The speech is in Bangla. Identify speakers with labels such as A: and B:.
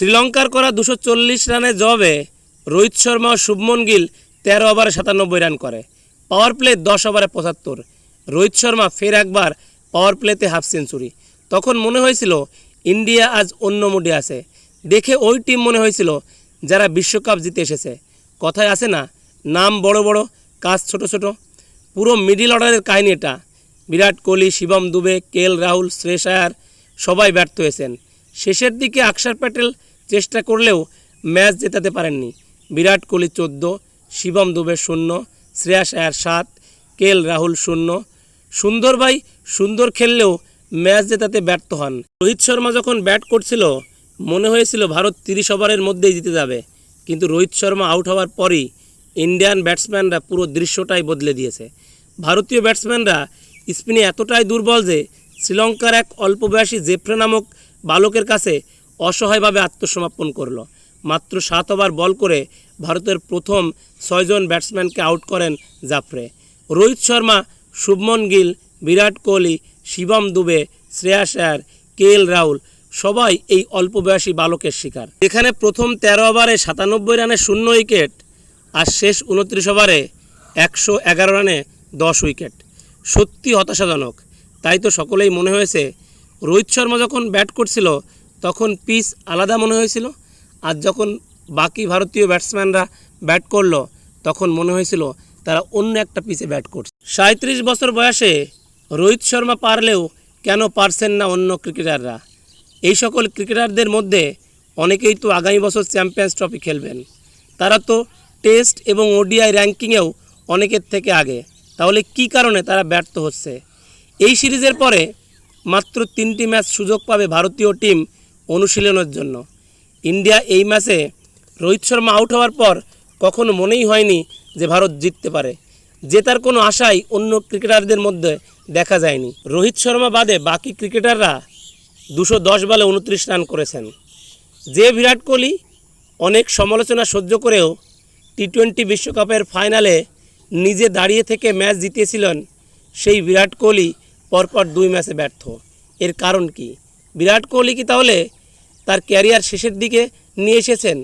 A: শ্রীলঙ্কার করা দুশো রানের জবাবে রোহিত শর্মা ও শুভমন গিল তেরো ওভারে সাতানব্বই রান করে। পাওয়ার প্লে দশ ওভারে পঁচাত্তর। রোহিত শর্মা ফের একবার পাওয়ার প্লেতে হাফ সেঞ্চুরি। তখন মনে হয়েছিল ইন্ডিয়া আজ অন্য মুডে আছে। দেখে ওই টিম মনে হয়েছিল যারা বিশ্বকাপ জিতে এসেছে। কথায় আছে না, নাম বড় বড়, কাজ ছোট ছোট। পুরো মিডিল অর্ডারের কাহিনী এটা। বিরাট কোহলি, শিবম দুবে, কে এল রাহুল, শ্রেয়স আয়ার, সবাই ব্যর্থ হয়েছেন। শেষের দিকে আকসার প্যাটেল চেষ্টা করলেও ম্যাচ জেতাতে পারেননি। বিরাট কোহলি চোদ্দ, শিবম দুবে শূন্য, শ্রেয়াস আয়ার সাত কে এল রাহুল শূন্য। সুন্দর ভাই সুন্দর খেললেও ম্যাচ জেতাতে ব্যর্থ হন। রোহিত শর্মা যখন ব্যাট করছিল, মনে হয়েছিল ভারত তিরিশ ওভারের মধ্যেই জিতে যাবে। কিন্তু রোহিত শর্মা আউট হওয়ার পরই ইন্ডিয়ান ব্যাটসম্যানরা পুরো দৃশ্যটাই বদলে দিয়েছে। ভারতীয় ব্যাটসম্যানরা স্পিনে এতটাই দুর্বল যে, শ্রীলঙ্কার এক অল্প বয়সী জেফ্রে নামক বালকের কাছে অসহায়ভাবে আত্মসমর্পণ করল। মাত্র সাত ওভার বল করে ভারতের প্রথম ছয়জন ব্যাটসম্যানকে আউট করেন জাফরে। রোহিত শর্মা, শুভমন গিল, বিরাট কোহলি, শিবম দুবে শ্রেয়াস আয়ার কে এল রাহুল, সবাই এই অল্প বয়সী বালকের শিকার। এখানে প্রথম তেরো ওভারে সাতানব্বই রানে শূন্য উইকেট আর শেষ উনত্রিশ ওভারে একশো এগারো রানে দশ উইকেট। সত্যি হতাশাজনক। তাই তো সকলেই মনে হয়েছে রোহিত শর্মা যখন ব্যাট করছিল, তখন পিচ আলাদা মনে হয়েছিল। আর যখন বাকি ভারতীয় ব্যাটসম্যানরা ব্যাট করল, তখন মনে হয়েছিল তারা অন্য একটা পিচে ব্যাট করছে। সাঁত্রিশ বছর বয়সে রোহিত শর্মা পারলেও কেন পারছেন না অন্য ক্রিকেটাররা এই সকল ক্রিকেটারদের মধ্যে অনেকেই তো আগামী বছর চ্যাম্পিয়ন্স ট্রফি খেলবেন। তারা তো টেস্ট এবং ওডিআই র্যাঙ্কিংয়েও অনেকের থেকে আগে। তাহলে কি কারণে তারা ব্যর্থ হচ্ছে? এই সিরিজের পরে মাত্র তিনটি ম্যাচ সুযোগ পাবে ভারতীয় টিম অনুশীলনের জন্য। ইন্ডিয়া এই ম্যাচে রোহিত শর্মা আউট হওয়ার পর কখনো মনেই হয়নি যে ভারত জিততে পারে। জেতার কোনো আশাই অন্য ক্রিকেটারদের মধ্যে দেখা যায়নি। রোহিত শর্মা বাদে বাকি ক্রিকেটাররা দুশো দশ বলে উনত্রিশ রান করেছেন। যে বিরাট কোহলি অনেক সমালোচনা সহ্য করেও টি টোয়েন্টি বিশ্বকাপের ফাইনালে নিজে দাঁড়িয়ে থেকে ম্যাচ জিতিয়েছিলেন, সেই বিরাট কোহলি পরপর দুই ম্যাচে ব্যর্থ। এর কারণ কি? বিরাট কোহলি কি তাহলে তার ক্যারিয়ার শেষের দিকে নিয়ে এসেছেন?